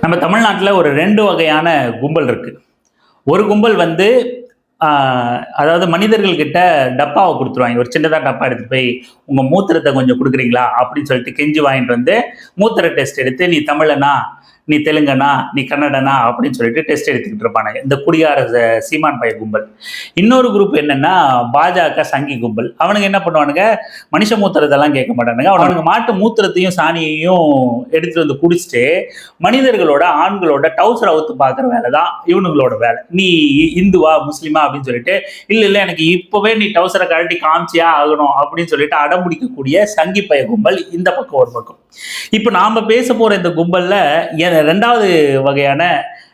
நம்ம தமிழ்நாட்டில் ஒரு ரெண்டு வகையான கும்பல் இருக்குது ஒரு கும்பல் வந்து அதாவது மனிதர்கள்கிட்ட டப்பாவை கொடுத்துருவாங்க. ஒரு சின்னதாக டப்பா எடுத்துகிட்டு போய் உங்கள் மூத்திரத்தை கொஞ்சம் கொடுக்குறீங்களா? அப்படின்னு சொல்லிட்டு கெஞ்சி வாங்கிட்டு வந்து மூத்திர டெஸ்ட் எடுத்து நீ தமிழனா? நீ தெலுங்கனா நீ கன்னடனா அப்படின்னு சொல்லிட்டு டெஸ்ட் எடுத்துக்கிட்டு இருப்பானுங்க இந்த குடியார சீமான் பைய கும்பல். இன்னொரு குரூப் என்னன்னா பாஜக சங்கி கும்பல். அவனுங்க என்ன பண்ணுவானுங்க? மனுஷ மூத்திரத்தெல்லாம் கேட்க மாட்டானுங்க. அவனுங்க மாட்டு மூத்திரத்தையும் சாணியையும் எடுத்துட்டு வந்து குடிச்சிட்டு மனிதர்களோட ஆண்களோட டவுசர் அவுத்து பார்க்குற வேலை தான் இவனுங்களோட வேலை. நீ இந்துவா முஸ்லீமா அப்படின்னு சொல்லிட்டு இல்லை இல்லை எனக்கு இப்போவே நீ டவுசரை கழட்டி காமிச்சியா ஆகணும் அப்படின்னு சொல்லிட்டு அடம்பிடிக்கக்கூடிய சங்கி பய கும்பல் இந்த பக்கம் ஒரு பக்கம். இப்போ நாம பேச போற இந்த கும்பல்ல ரெண்டாவது வகையான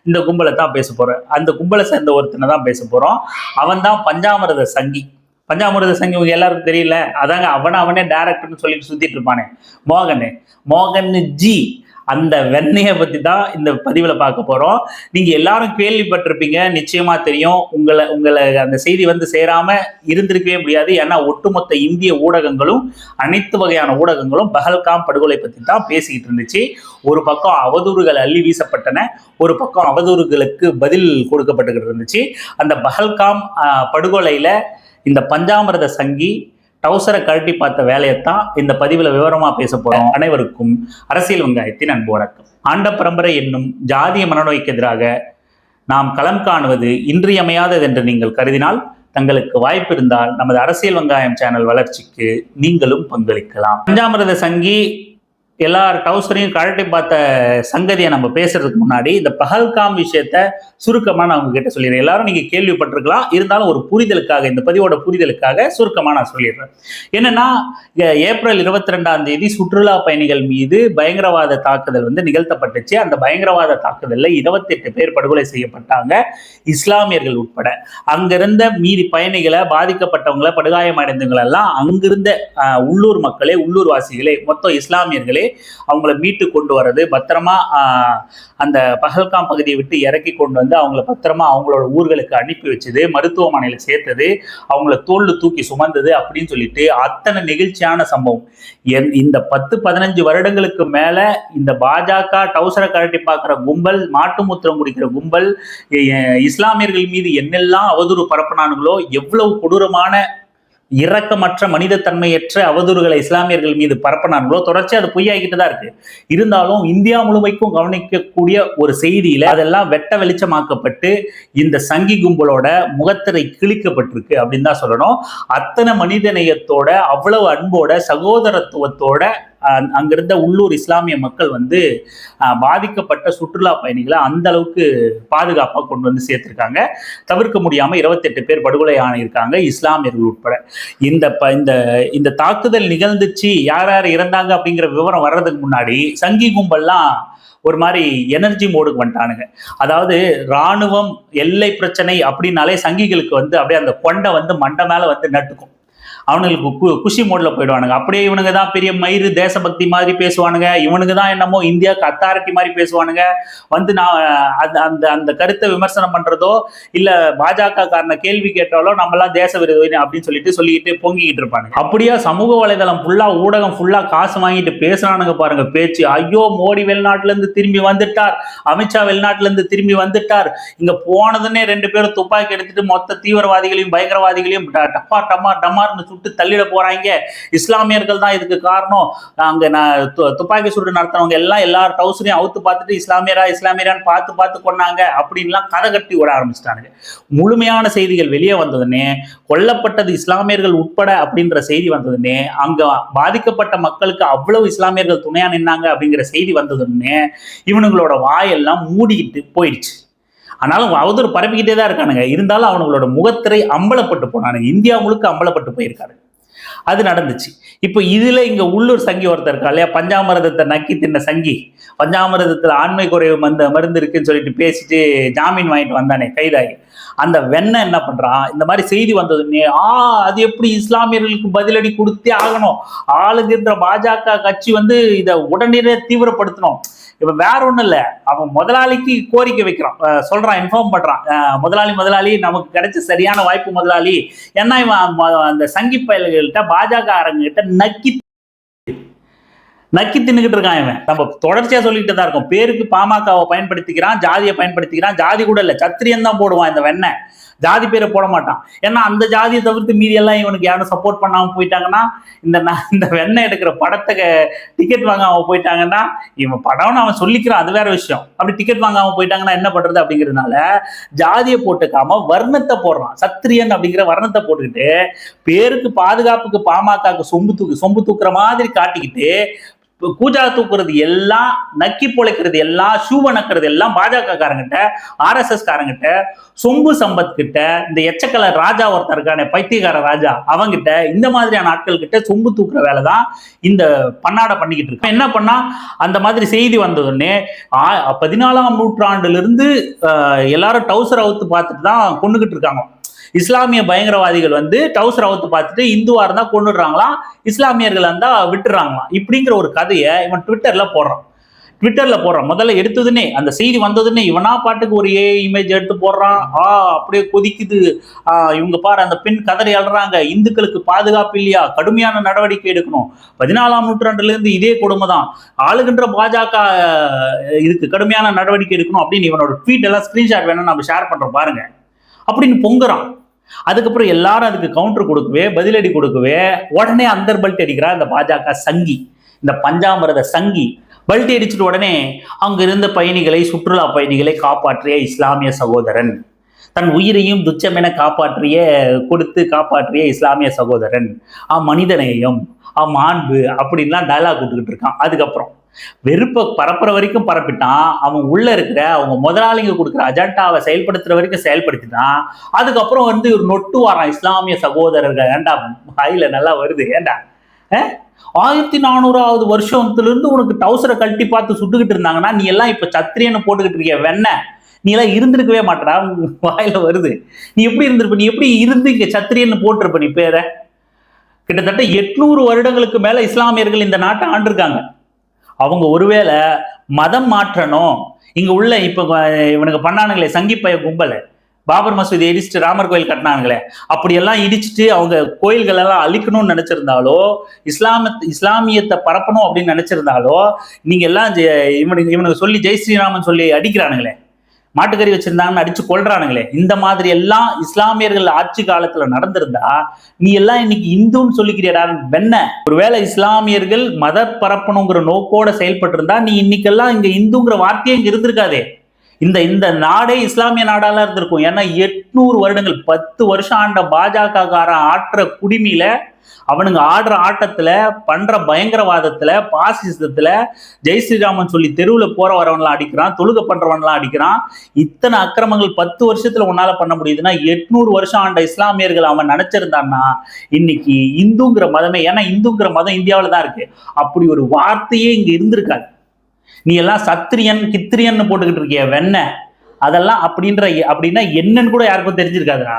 இந்த கும்பலை தான் பேச போகிறேன் அந்த கும்பலை சேர்ந்த ஒருத்தனை தான் பேச போகிறோம் அவன் தான் பஞ்சாமிரத சங்கி. பஞ்சாமிரத சங்கி உங்க எல்லாருக்கும் தெரியல. அதாங்க அவனை அவனே டேரக்டர்னு சொல்லிட்டு சுத்திட்டு இருப்பானே. மோகனு. மோகன் ஜி. அந்த வெண்ணையை பத்தி தான் இந்த பதிவுல பார்க்க போறோம். நீங்க எல்லாரும் கேள்விப்பட்டிருப்பீங்க. நிச்சயமா தெரியும். உங்களை உங்களை அந்த செய்தி வந்து சேராம இருந்திருக்கவே முடியாது. ஏன்னா ஒட்டுமொத்த இந்திய ஊடகங்களும் அனைத்து வகையான ஊடகங்களும் பஹல்காம் படுகொலை பத்தி தான் பேசிக்கிட்டு இருந்துச்சு. ஒரு பக்கம் அவதூறுகள் அள்ளி வீசப்பட்டன. ஒரு பக்கம் அவதூறுகளுக்கு பதில் கொடுக்கப்பட்டுக்கிட்டு இருந்துச்சு. அந்த பஹல்காம் படுகொலையில் படுகொலையில இந்த பஞ்சாமிரத சங்கி டவுசரை கழட்டி பார்த்த வேலையைத்தான் இந்த பதிவில் விவரமா பேச போகிறோம் அனைவருக்கும் அரசியல் வெங்காயத்தின் அன்பு வணக்கம். ஆண்ட பரம்பரை என்னும் ஜாதிய மனநோய்க்கு எதிராக நாம் களம் காணுவது இன்றியமையாதது என்று நீங்கள் கருதினால் தங்களுக்கு வாய்ப்பு இருந்தால் நமது அரசியல் வெங்காயம் சேனல் வளர்ச்சிக்கு நீங்களும் பங்களிக்கலாம். பஞ்சாமிரத சங்கி எல்லார் டவுசரையும் கழட்டி பார்த்த சங்கதியை நம்ம பேசுறதுக்கு முன்னாடி இந்த பஹல்காம் விஷயத்த சுருக்கமாக நான் உங்ககிட்ட சொல்லிடுறேன். எல்லாரும் நீங்க கேள்விப்பட்டிருக்கலாம். இருந்தாலும் ஒரு புரிதலுக்காக இந்த பதிவோட புரிதலுக்காக சுருக்கமாக நான் சொல்லிடுறேன். என்னன்னா ஏப்ரல் இருபத்தி ரெண்டாம் தேதி சுற்றுலா பயணிகள் மீது பயங்கரவாத தாக்குதல் வந்து நிகழ்த்தப்பட்டுச்சு. அந்த பயங்கரவாத தாக்குதலில் இருபத்தி எட்டு பேர் படுகொலை செய்யப்பட்டாங்க இஸ்லாமியர்கள் உட்பட. அங்கிருந்த மீதி பயணிகளை பாதிக்கப்பட்டவங்களை படுகாயமடைந்தவங்களெல்லாம் அங்கிருந்த உள்ளூர் மக்களே உள்ளூர் வாசிகளே மொத்தம் இஸ்லாமியர்களே அவங்கள மீட்டு கொண்டு வர்றது பத்திரமா ஆஹ், அந்த பகல்காம் பகுதியை விட்டு இறக்கி கொண்டு வந்து அவங்கள பத்திரமா அவங்களோட ஊர்களுக்கு அனுப்பி வச்சது மருத்துவமனையில சேர்த்தது அவங்கள தோல்ல தூக்கி சுமந்தது அப்படின்னு சொல்லிட்டு அத்தனை நெகிழ்ச்சியான சம்பவம். என்- இந்த பத்து பதினஞ்சு வருடங்களுக்கு மேல இந்த பாஜக டவுசரை கரட்டி பார்க்குற கும்பல் மாட்டு மூத்திரம் குடிக்கிற கும்பல் இஸ்லாமியர்கள் மீது என்னெல்லாம் அவதூறு பரப்பினானுங்களோ எவ்வளவு கொடூரமான இரக்கமற்ற மனிதத்தன்மையற்ற அவதூறுகளை இஸ்லாமியர்கள் மீது பரப்பினார்களோ தொடர்ச்சி அது பொய்யாகிட்டு தான் இருக்கு. இருந்தாலும் இந்தியா முழுமைக்கும் கவனிக்கக்கூடிய ஒரு செய்தியில அதெல்லாம் வெட்ட வெளிச்சமாக்கப்பட்டு இந்த சங்கி கும்பலோட முகத்திரை கிழிக்கப்பட்டிருக்கு அப்படின்னு தான் சொல்லணும். அத்தனை மனிதநேயத்தோட அவ்வளவு அன்போட சகோதரத்துவத்தோட அங்கிருந்த உள்ளூர் இஸ்லாமிய மக்கள் வந்து பாதிக்கப்பட்ட சுற்றுலா பயணிகளை அந்த அளவுக்கு பாதுகாப்பாக கொண்டு வந்து சேர்த்திருக்காங்க. தவிர்க்க முடியாமல் இருபத்தெட்டு பேர் படுகொலை ஆனிருக்காங்க இஸ்லாமியர்கள் உட்பட. இந்த ப- இந்த இந்த தாக்குதல் நிகழ்ந்துச்சு யார் யார் இறந்தாங்க அப்படிங்கிற விவரம் வர்றதுக்கு முன்னாடி சங்கி கும்பல்லாம் ஒரு மாதிரி எனர்ஜி மோடுக்கு வந்துட்டானுங்க. அதாவது ராணுவம் எல்லை பிரச்சனை அப்படின்னாலே சங்கிகளுக்கு வந்து அப்படியே அந்த கொண்டை வந்து மண்டை மேலே வந்து நட்டுக்கும். அவனுங்களுக்கு கு- குஷி மோட்ல போயிடுவானுங்க. அப்படியே இவனுங்க தான் பெரிய மயிறு தேசபக்தி மாதிரி பேசுவானுங்க. இவனுங்க தான் என்னமோ இந்தியாவுக்கு அத்தாரிட்டி மாதிரி பேசுவானுங்க. வந்து நான் அந்த அந்த அந்த கருத்தை விமர்சனம் பண்றதோ இல்ல பாஜக காரண கேள்வி கேட்டாலோ நம்மளாம் தேச விரோதி அப்படின்னு சொல்லிட்டு சொல்லிக்கிட்டு பொங்கிக்கிட்டு இருப்பாங்க அப்படியா சமூக வலைதளம் ஃபுல்லா ஊடகம் ஃபுல்லா காசு வாங்கிட்டு பேசுறானுங்க பாருங்க பேச்சு. ஐயோ மோடி வெளிநாட்டுல இருந்து திரும்பி வந்துட்டார். அமித்ஷா வெளிநாட்டுல இருந்து திரும்பி வந்துட்டார். இங்க போனதுன்னே ரெண்டு பேரும் துப்பாக்கி எடுத்துட்டு மொத்த தீவிரவாதிகளையும் பயங்கரவாதிகளையும் டப்பா டம்மா டமார்னு சுட்டு தள்ளிட போறாங்க. இஸ்லாமியர்கள் தான் இதுக்கு காரணம். அங்க துப்பாக்கி சூடு நடத்தினவங்க எல்லாம் எல்லா டவுசரையும் அவுத்து பார்த்துட்டு இஸ்லாமியரா இஸ்லாமியரான்னு பார்த்து பார்த்து கொண்டாங்க அப்படின்லாம் கதை கட்டி விட ஆரம்பிச்சிட்டானுங்க. முழுமையான செய்திகள் வெளியே வந்ததுன்னே கொல்லப்பட்டது இஸ்லாமியர்கள் உட்பட அப்படின்ற செய்தி வந்ததுன்னே அங்க பாதிக்கப்பட்ட மக்களுக்கு அவ்வளவு இஸ்லாமியர்கள் துணையா நின்னாங்க அப்படிங்கிற செய்தி வந்ததுன்னே இவனுங்களோட வாயெல்லாம் மூடிக்கிட்டு போயிடுச்சு. ஆனாலும் அவதூறு பரப்பிக்கிட்டே தான் இருக்கானுங்க. இருந்தாலும் அவனுங்களோட முகத்திரை அம்பலப்பட்டு போனானுங்க. இந்தியா முழுக்க அம்பலப்பட்டு போயிருக்காரு. அது நடந்துச்சு. இப்போ இதில் இங்கே உள்ளூர் சங்கி ஒருத்தர் இருக்கா இல்லையா? பஞ்சாமிரதத்தை நக்கி தின்ன சங்கி. பஞ்சாமிரதத்தில் ஆண்மை குறைவு மருந்து மருந்து இருக்குன்னு சொல்லிட்டு பேசிட்டு ஜாமீன் வாங்கிட்டு வந்தானே கைதாகி. அந்த வெண்ணை என்ன பண்ணுறான் இந்த மாதிரி செய்தி வந்ததுன்னே ஆ அது எப்படி இஸ்லாமியர்களுக்கு பதிலடி கொடுத்தே ஆகணும்? ஆளுங்கிற பாஜக கட்சி வந்து இதை உடனே தீவிரப்படுத்தணும். இப்ப வேற ஒண்ணும் இல்ல. அவன் முதலாளிக்கு கோரிக்கை வைக்கிறான். சொல்கிறான் சொல்றான் இன்ஃபார்ம் பண்றான். முதலாளி முதலாளி நமக்கு கிடைச்ச சரியான வாய்ப்பு முதலாளி. ஏன்னா இவன் அந்த சங்கி பயல்கள்கிட்ட பாஜக அரங்கிட்ட நக்கி நக்கி தின்னுகிட்டு இருக்கான் இவன். நம்ம தொடர்ச்சியா சொல்லிட்டு தான் இருக்கோம். பேருக்கு பாமகவை பயன்படுத்திக்கிறான் ஜாதியை பயன்படுத்திக்கிறான். ஜாதி கூட இல்ல சத்திரியன் தான் போடுவான் இந்த வெண்ணெய் ஜாதி பேரை போட மாட்டான். ஏன்னா அந்த ஜாதியை தவிர்த்து மீதி எல்லாம் இவனுக்கு யாரும் சப்போர்ட் பண்ணாம போயிட்டாங்கன்னா இந்த இந்த வெண்ணெய் எடுக்கிற படத்தை டிக்கெட் வாங்காம போயிட்டாங்கன்னா இவன் படம்னு அவன் சொல்லிக்கிறான். அது வேற விஷயம். அப்படி டிக்கெட் வாங்காம போயிட்டாங்கன்னா என்ன பண்றது அப்படிங்கிறதுனால ஜாதியை போட்டுக்காம வர்ணத்தை போடுறான். சத்திரியன் அப்படிங்கிற வர்ணத்தை போட்டுக்கிட்டு பேருக்கு பாதுகாப்புக்கு பாமகக்கு சொம்பு தூக்கு சொம்பு தூக்குற மாதிரி காட்டிக்கிட்டு கூஜா தூக்குறது எல்லாம் நக்கி பொழைக்கிறது எல்லாம் ஷூ நக்கிறது எல்லாம் பாஜக காரங்கிட்ட ஆர்எஸ்எஸ் காரங்கிட்ட சொம்பு சம்பத் கிட்ட இந்த எச்சக்கல ராஜா ஒருத்தர் இருக்கானே பைத்தியக்கார ராஜா அவங்கிட்ட இந்த மாதிரியான ஆட்கள் கிட்ட சொம்பு தூக்குற வேலை தான் இந்த பன்னாடை பண்ணிக்கிட்டு இருக்கு. என்ன பண்ணா அந்த மாதிரி செய்தி வந்ததுடனே ஆ- பதினாலாம் நூற்றாண்டுல இருந்து எல்லாரும் டவுசர் அவுத்து பார்த்துட்டு தான் கொண்டுகிட்டு இருக்காங்க. இஸ்லாமிய பயங்கரவாதிகள் வந்து டவுசர் அவுத்து பார்த்துட்டு இந்துவா இருந்தா கொண்டுடுறாங்களாம் இஸ்லாமியர்கள் இருந்தா விட்டுறாங்களாம் இப்படிங்கிற ஒரு கதையை இவன் ட்விட்டர்ல போடுறான். ட்விட்டர்ல போடுறான். முதல்ல எடுத்ததுன்னே அந்த செய்தி வந்ததுன்னே இவனா பாட்டுக்கு ஒரு ஏ இமேஜ் எடுத்து போடுறான். ஆ அப்படியே கொதிக்குது. இவங்க பாரு அந்த பெண் கதறி அழுறாங்க. இந்துக்களுக்கு பாதுகாப்பு இல்லையா? கடுமையான நடவடிக்கை எடுக்கணும். பதினாலாம் நூற்றாண்டுல இருந்து இதே கொடுமை தான் ஆளுகின்ற பாஜக இதுக்கு கடுமையான நடவடிக்கை எடுக்கணும் அப்படின்னு இவனோட ட்வீட் எல்லாம் ஸ்கிரீன்ஷாட் வேணும் நம்ம ஷேர் பண்றோம் பாருங்க. அப்படின்னு பொங்குறான். அதுக்கப்புறம் எல்லாரும் அதுக்கு கவுண்டர் கொடுக்கவே பதிலடி கொடுக்கவே உடனே அந்தர் பல்ட் அடிக்கிறா இந்த பாஜக சங்கி. இந்த பஞ்சாமிரத சங்கி. பல்ட்டி அடிச்சிட்டு உடனே அங்க இருந்த பயணிகளை சுற்றுலா பயணிகளை காப்பாற்றிய இஸ்லாமிய சகோதரன். தன் உயிரையும் துச்சமென காப்பாற்றிய கொடுத்து காப்பாற்றிய இஸ்லாமிய சகோதரன். ஆ மனிதநேயம் ஆ மாண்பு அப்படின்லாம் டயலாக் கொடுத்துக்கிட்டு இருக்கான். அதுக்கப்புறம் வெறுப்பை பரப்புற வரைக்கும் பரப்பிட்டான். அவன் உள்ள இருக்கிற அவங்க முதலாளிங்க கொடுக்குற அஜெண்டாவை செயல்படுத்துற வரைக்கும் செயல்படுத்திட்டான். அதுக்கப்புறம் வந்து ஒரு நொட்டு வாரான் இஸ்லாமிய சகோதரர்கள் ஏண்டா வாயில நல்லா வருது ஏண்டா? அஹ்? ஆயிரத்தி நானூறாவது வருஷத்துல இருந்து உனக்கு டவுசரை கழட்டி பார்த்து சுட்டுக்கிட்டு இருந்தாங்கன்னா நீ எல்லாம் இப்ப சத்திரியன்னு போட்டுக்கிட்டு இருக்கிய வெண்ண? நீ எல்லாம் இருந்திருக்கவே மாட்டடா வாயில வருது. நீ எப்படி இருந்திருப்ப நீ எப்படி இருந்து இங்க சத்திரியன்னு போட்டிருப்ப நீ பேரை? கிட்டத்தட்ட எட்நூறு வருடங்களுக்கு மேல இஸ்லாமியர்கள் இந்த நாட்டை ஆண்டிருக்காங்க. அவங்க ஒருவேளை மதம் மாற்றணும். இங்க உள்ள இப்ப இவனுக்கு பண்ணானுங்களே சங்கிப்பய கும்பல். பாபர் மசூதி இடிச்சுட்டு ராமர் கோயில் கட்டினானுங்களே. அப்படியெல்லாம் இடிச்சிட்டு அவங்க கோயில்கள் எல்லாம் அழிக்கணும்னு நினைச்சிருந்தாலோ இஸ்லாம இஸ்லாமியத்தை பரப்பணும் அப்படின்னு நினைச்சிருந்தாலோ நீங்க எல்லாம் இவனுக்கு இவனுக்கு சொல்லி ஜெய் ஸ்ரீராமன் சொல்லி அடிக்கிறானுங்களே. மாட்டுக்கறி வச்சிருந்தாங்கன்னு அடிச்சு கொள்றானுங்களே இந்த மாதிரி எல்லாம் இஸ்லாமியர்கள் ஆட்சி காலத்துல நடந்திருந்தா நீ எல்லாம் இன்னைக்கு இந்துன்னு சொல்லிக்கிறியடா வெண்ண. ஒருவேளை இஸ்லாமியர்கள் மத பரப்பணுங்கிற நோக்கோட செயல்பட்டு இருந்தா நீ இன்னைக்கெல்லாம் இங்க இந்துங்கிற வார்த்தையே இங்க இருந்திருக்காதே. இந்த இந்த நாடே இஸ்லாமிய நாடாலாம் இருந்திருக்கும். ஏன்னா எட்நூறு வருடங்கள் பத்து வருஷம் ஆண்ட பாஜக காரன் ஆற்ற குடிமையில அவனுங்க ஆடுற ஆட்டத்துல பண்ற பயங்கரவாதத்துல பாசிசத்துல ஜெய் ஸ்ரீராமன் சொல்லி தெருவுல போற வரவன்லாம் அடிக்கிறான் தொழுக பண்ணுறவன்லாம் அடிக்கிறான். இத்தனை அக்கிரமங்கள் பத்து வருஷத்துல உன்னால பண்ண முடியுதுன்னா எட்நூறு வருஷம் ஆண்ட இஸ்லாமியர்கள் அவன் நினைச்சிருந்தான்னா இன்னைக்கு இந்துங்கிற மதமே ஏன்னா இந்துங்கிற மதம் இந்தியாவில் தான் இருக்கு. அப்படி ஒரு வார்த்தையே இங்க இருந்திருக்காது. நீ எல்லாம் சத்திரியன் கித்திரியன்னு போட்டுக்கிட்டு இருக்கிய வெண்ண அதெல்லாம் அப்படின்ற அப்படின்னா என்னன்னு கூட யாருக்கும் தெரிஞ்சிருக்காதுடா.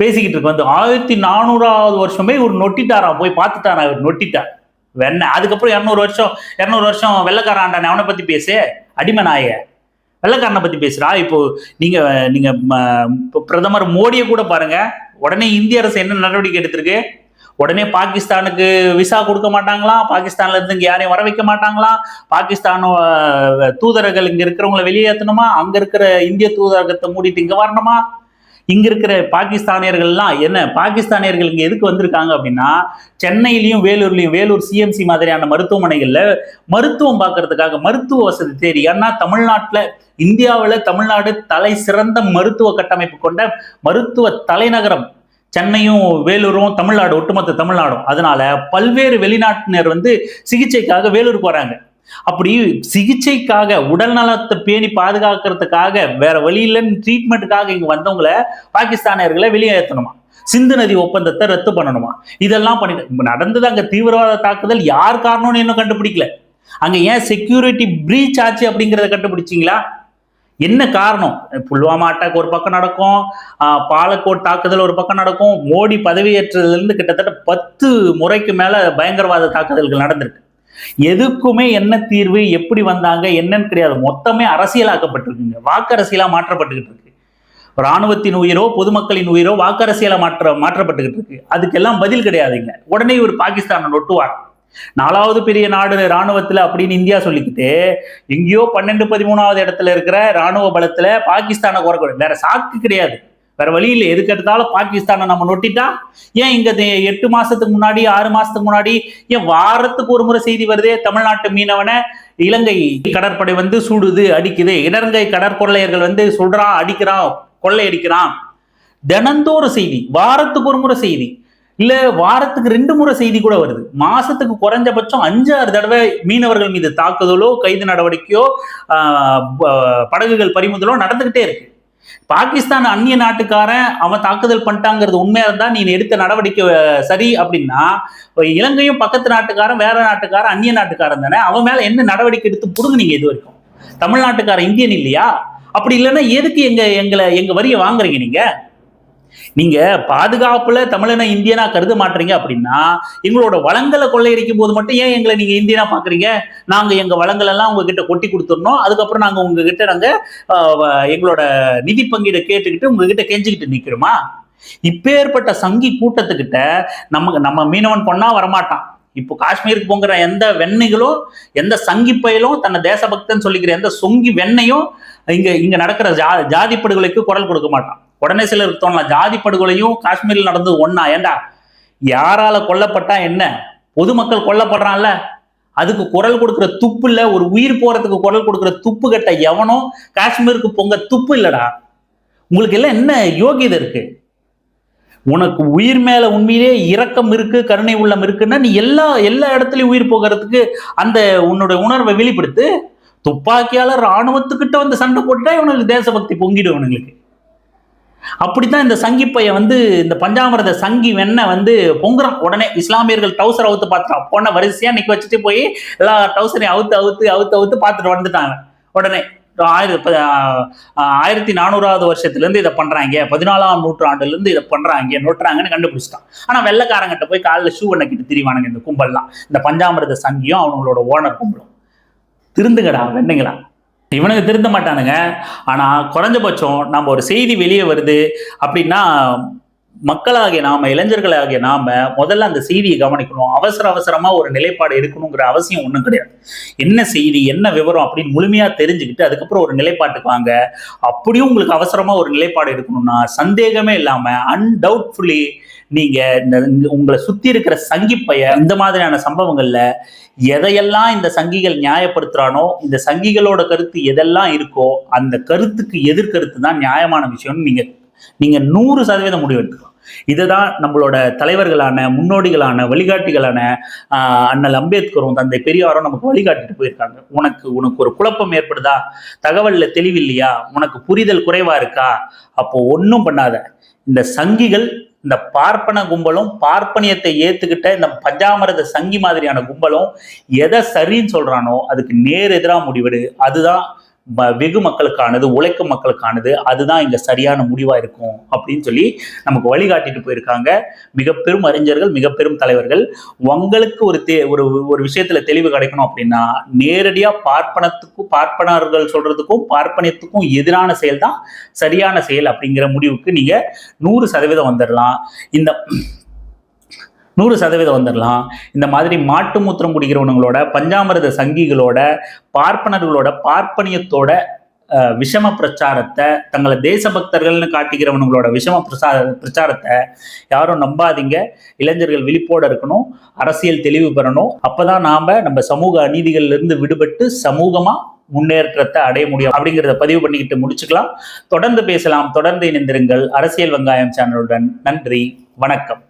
பேசிக்கிட்டு இருக்கு வந்து ஆயிரத்தி நானூறாவது வருஷமே ஒரு நொட்டிட்டாரா? போய் பார்த்துட்டாரா அவர் நொட்டிட்டார் வெண்ண அதுக்கப்புறம் இரநூறு வருஷம் இரநூறு வருஷம் வெள்ளக்காரன் ஆண்டானே அவனை பற்றி பேசு. அடிமை நாய. வெள்ளக்காரனை பற்றி பேசுறா இப்போ நீங்கள் நீங்கள் பிரதமர் மோடியை கூட பாருங்கள் உடனே இந்திய அரசு என்ன நடவடிக்கை எடுத்திருக்கு? உடனே பாகிஸ்தானுக்கு விசா கொடுக்க மாட்டாங்களாம் பாகிஸ்தான்ல இருந்து இங்க யாரையும் வர வைக்க மாட்டாங்களாம் பாகிஸ்தான் தூதரர்கள் இங்க இருக்கிறவங்கள வெளியேற்றணுமா அங்க இருக்கிற இந்திய தூதரகத்தை மூடிட்டு இங்க வரணுமா? இங்க இருக்கிற பாகிஸ்தானியர்கள்லாம் என்ன? பாகிஸ்தானியர்கள் இங்க எதுக்கு வந்திருக்காங்க அப்படின்னா சென்னையிலயும் வேலூர்லயும் வேலூர் சிஎம்சி மாதிரியான மருத்துவமனைகள்ல மருத்துவம் பார்க்கறதுக்காக மருத்துவ வசதி தேடி ஏன்னா தமிழ்நாட்டுல இந்தியாவில் தமிழ்நாடு தலை சிறந்த மருத்துவ கட்டமைப்பு கொண்ட மருத்துவ தலைநகரம். சென்னையும் வேலூரும் தமிழ்நாடு ஒட்டுமொத்த தமிழ்நாடும். அதனால பல்வேறு வெளிநாட்டினர் வந்து சிகிச்சைக்காக வேலூருக்கு வராங்க. அப்படி சிகிச்சைக்காக உடல் நலத்தை பேணி பாதுகாக்கிறதுக்காக வேற வழி இல்லைன்னு ட்ரீட்மெண்ட்டுக்காக இங்க வந்தவங்கள பாகிஸ்தானியர்களை வெளியேற்றணுமா? சிந்து நதி ஒப்பந்தத்தை ரத்து பண்ணணுமா? இதெல்லாம் பண்ணிட்டு நடந்தது அங்க தீவிரவாத தாக்குதல் யார் காரணம்னு இன்னும் கண்டுபிடிக்கல. அங்க ஏன் செக்யூரிட்டி பிரீச் ஆச்சு அப்படிங்கிறத கண்டுபிடிச்சிங்களா? என்ன காரணம்? புல்வாமா அட்டாக் ஒரு பக்கம் நடக்கும் பாலக்கோட் தாக்குதல் ஒரு பக்கம் நடக்கும் மோடி பதவியேற்றதுல இருந்து கிட்டத்தட்ட பத்து முறைக்கு மேலே பயங்கரவாத தாக்குதல்கள் நடந்திருக்கு. எதுக்குமே என்ன தீர்வு எப்படி வந்தாங்க என்னன்னு கிடையாது மொத்தமே அரசியலாக்கப்பட்டிருக்குங்க. வாக்கரசியலாக மாற்றப்பட்டுக்கிட்டு இருக்கு ராணுவத்தின் உயிரோ பொதுமக்களின் உயிரோ வாக்கரசியலா மாற்ற மாற்றப்பட்டுக்கிட்டு இருக்கு அதுக்கெல்லாம் பதில் கிடையாதுங்க. உடனே இவர் பாகிஸ்தானை நொட்டுவார். நாலாவது பெரிய நாடு இராணுவத்தில் அப்படின்னு இந்தியா சொல்லிக்கிட்டு எங்கேயோ பன்னெண்டு பதிமூணாவது இடத்துல இருக்கிற ராணுவ பலத்தில் பாகிஸ்தானை குறைக்கூடாது வேற சாக்கு கிடையாது. வேற வழி இல்லை எதுக்கு எடுத்தாலும் பாகிஸ்தானை நம்ம நொட்டிட்டா? ஏன் இங்க எட்டு மாசத்துக்கு முன்னாடி ஆறு மாசத்துக்கு முன்னாடி ஏன் வாரத்துக்கு ஒரு முறை செய்தி வருதே? தமிழ்நாட்டு மீனவனை இலங்கை கடற்படை வந்து சுடுது அடிக்குது. இலங்கை கடற்கொள்ளையர்கள் வந்து சுடுறான் அடிக்கிறான் கொள்ளையடிக்கிறான். தினந்தோறும் செய்தி வாரத்துக்கு ஒரு முறை செய்தி. இல்ல வாரத்துக்கு ரெண்டு முறை செய்தி கூட வருது. மாசத்துக்கு குறைஞ்சபட்சம் அஞ்சு ஆறு தடவை மீனவர்கள் மீது தாக்குதலோ கைது நடவடிக்கையோ படகுகள் பறிமுதலோ நடந்துகிட்டே இருக்கு. பாகிஸ்தான் அந்நிய நாட்டுக்காரன் அவன் தாக்குதல் பண்ணிட்டாங்கிறது உண்மையா இருந்தா நீ எடுத்த நடவடிக்கை சரி அப்படின்னா இலங்கையும் பக்கத்து நாட்டுக்காரன் வேற நாட்டுக்காரன் அந்நிய நாட்டுக்காரன் தானே அவன் மேல என்ன நடவடிக்கை எடுத்து புடுங்குனீங்க இது வரைக்கும்? தமிழ்நாட்டுக்காரன் இந்தியன் இல்லையா? அப்படி இல்லைன்னா எதுக்கு எங்க எங்களை எங்க வரியை வாங்குறீங்க நீங்க? நீங்க பாதுகாப்புல தமிழனை இந்தியனா கருத மாட்டீங்க அப்படின்னா எங்களோட வளங்களை கொள்ளையடிக்கும் போது மட்டும் ஏன் எங்களை நீங்க இந்தியனா பாக்குறீங்க? நாங்க எங்க வளங்கள் எல்லாம் உங்ககிட்ட கொட்டி கொடுத்துடணும். அதுக்கப்புறம் நாங்க உங்ககிட்ட நாங்க எங்களோட நிதி பங்கீடை கேட்டுக்கிட்டு உங்ககிட்ட கெஞ்சிக்கிட்டு நிக்கிறோமா? இப்பேற்பட்ட சங்கி கூட்டத்துக்கிட்ட நமக்கு நம்ம மீனவன் பொண்ணா வரமாட்டான். இப்போ காஷ்மீருக்கு போங்கிற எந்த வெண்ணைகளும் எந்த சங்கி பயலும் தன்னை தேசபக்தன் சொல்லிக்கிற எந்த சொங்கி வெண்ணையும் இங்க இங்க நடக்கிற ஜா ஜாதி படுகொலைக்கு குரல் கொடுக்க மாட்டான். உடனே சிலருக்கு தோணலாம் ஜாதி படுகொலையும் காஷ்மீரில் நடந்தது ஒன்னா ஏண்டா? யாரால கொல்லப்பட்டா என்ன? பொதுமக்கள் கொல்லப்படுறான்ல. அதுக்கு குரல் கொடுக்குற துப்பு இல்ல ஒரு உயிர் போறதுக்கு குரல் கொடுக்குற துப்பு கட்ட எவனோ காஷ்மீருக்கு பொங்க துப்பு இல்லடா. உங்களுக்கு எல்லாம் என்ன யோகியதை இருக்கு? உனக்கு உயிர் மேல உண்மையிலே இரக்கம் இருக்கு கருணை உள்ளம் இருக்குன்னா நீ எல்லா எல்லா இடத்துலயும் உயிர் போகிறதுக்கு அந்த உன்னுடைய உணர்வை வெளிப்படுத்து. துப்பாக்கியால ராணுவத்துக்கிட்ட வந்து சண்டை போட்டுட்டா இவனுக்கு தேசபக்தி பொங்கிடும் இவனுங்களுக்கு. அப்படித்தான் இந்த சங்கி பையன் வந்து இந்த பஞ்சாமிரத சங்கி வெண்ணை வந்து பொங்குறான். உடனே இஸ்லாமியர்கள் டவுசர் அவுத்து பார்த்துட்டான் போன வரிசையா நிக்க வச்சுட்டு போய் எல்லா டவுசரையும் அவுத்து அவுத்து அவுத்து அவுத்து பார்த்துட்டு வந்துட்டாங்க. உடனே ஆயிரத்தி ஆயிரத்தி நானூறாவது வருஷத்துல இருந்து இதை பண்றாங்க. பதினாலாம் நூற்றாண்டுல இருந்து இதை பண்றாங்க. நோட்டுறாங்கன்னு கண்டுபிடிச்சிட்டான். ஆனா வெள்ளக்காரங்கிட்ட போய் காலில் ஷூ நக்கிட்டு திரிவானுங்க இந்த கும்பல்லாம். இந்த பஞ்சாமிரத சங்கியும் அவங்களோட ஓனர் கும்பலும். திருந்துங்கடா வெண்ணுங்களா இவனுங்க திருந்த மாட்டானுங்க. ஆனால் குறைஞ்சபட்சம் நம்ம ஒரு செய்தி வெளியே வருது அப்படின்னா மக்களாகிய நாம இளைஞர்களாகிய நாம முதல்ல அந்த செய்தியை கவனிக்கணும். அவசர அவசரமா ஒரு நிலைப்பாடு எடுக்கணுங்கிற அவசியம் ஒன்றும் கிடையாது. என்ன செய்தி என்ன விவரம் அப்படின்னு முழுமையா தெரிஞ்சுக்கிட்டு அதுக்கப்புறம் ஒரு நிலைப்பாட்டுக்கு வாங்க. அப்படியும் உங்களுக்கு அவசரமா ஒரு நிலைப்பாடு எடுக்கணும்னா சந்தேகமே இல்லாம அன்டவுட்ஃபுல்லி நீங்க இந்த உங்களை சுத்தி இருக்கிற சங்கிப்பைய இந்த மாதிரியான சம்பவங்கள்ல எதையெல்லாம் இந்த சங்கிகள் நியாயப்படுத்துறானோ இந்த சங்கிகளோட கருத்து எதெல்லாம் இருக்கோ அந்த கருத்துக்கு எதிர்கருத்து தான் நியாயமான விஷயம்னு நீங்க நீங்க நூறு சதவீதம் இதை தான் நம்மளோட தலைவர்களான முன்னோடிகளான வழிகாட்டிகளான ஆஹ், அண்ணல் அம்பேத்கரும் தந்தை பெரியாரும் நமக்கு வழிகாட்டிட்டு போயிருக்காங்க. உனக்கு உனக்கு ஒரு குழப்பம் ஏற்படுதா? தகவல்ல தெளிவில்லையா? உனக்கு புரிதல் குறைவா இருக்கா? அப்போ ஒன்றும் பண்ணாத. இந்த சங்கிகள் இந்த பார்ப்பன கும்பலும் பார்ப்பனியத்தை ஏத்துக்கிட்ட இந்த பஞ்சாமிரத சங்கி மாதிரியான கும்பலும் எதை சரின்னு சொல்றானோ அதுக்கு நேர் எதிராக முடிவெடு. அதுதான் வெகு மக்களுக்கானது உழைக்கும் மக்களுக்கானது அதுதான் இங்கே சரியான முடிவாக இருக்கும் அப்படின்னு சொல்லி நமக்கு வழிகாட்டிட்டு போயிருக்காங்க. மிக பெரும் அறிஞர்கள் மிக பெரும் தலைவர்கள். உங்களுக்கு ஒரு தே ஒரு ஒரு விஷயத்தில் தெளிவு கிடைக்கணும் அப்படின்னா நேரடியாக பார்ப்பனத்துக்கும் பார்ப்பனர்கள் சொல்கிறதுக்கும் பார்ப்பனியத்துக்கும் எதிரான செயல் தான் சரியான செயல் அப்படிங்கிற முடிவுக்கு நீங்கள் நூறு சதவீதம் வந்துடலாம் இந்த நூறு சதவீதம் வந்துடலாம் இந்த மாதிரி மாட்டு மூத்திரம் குடிக்கிறவனுங்களோட பஞ்சாமிரத சங்கிகளோட பார்ப்பனர்களோட பார்ப்பனியத்தோட விஷம பிரச்சாரத்தை தங்களை தேசபக்தர்கள்னு காட்டிக்கிறவனுங்களோட விஷம பிரசார பிரச்சாரத்தை யாரும் நம்பாதீங்க. இளைஞர்கள் விழிப்போட இருக்கணும். அரசியல் தெளிவு பெறணும். அப்போதான் நாம் நம்ம சமூக அநீதிகள்லேருந்து விடுபட்டு சமூகமாக முன்னேற்றத்தை அடைய முடியும் அப்படிங்கிறத பதிவு பண்ணிக்கிட்டு முடிச்சுக்கலாம். தொடர்ந்து பேசலாம். தொடர்ந்து இணைந்திருங்கள். அரசியல் வெங்காயம் சேனலுடன். நன்றி. வணக்கம்.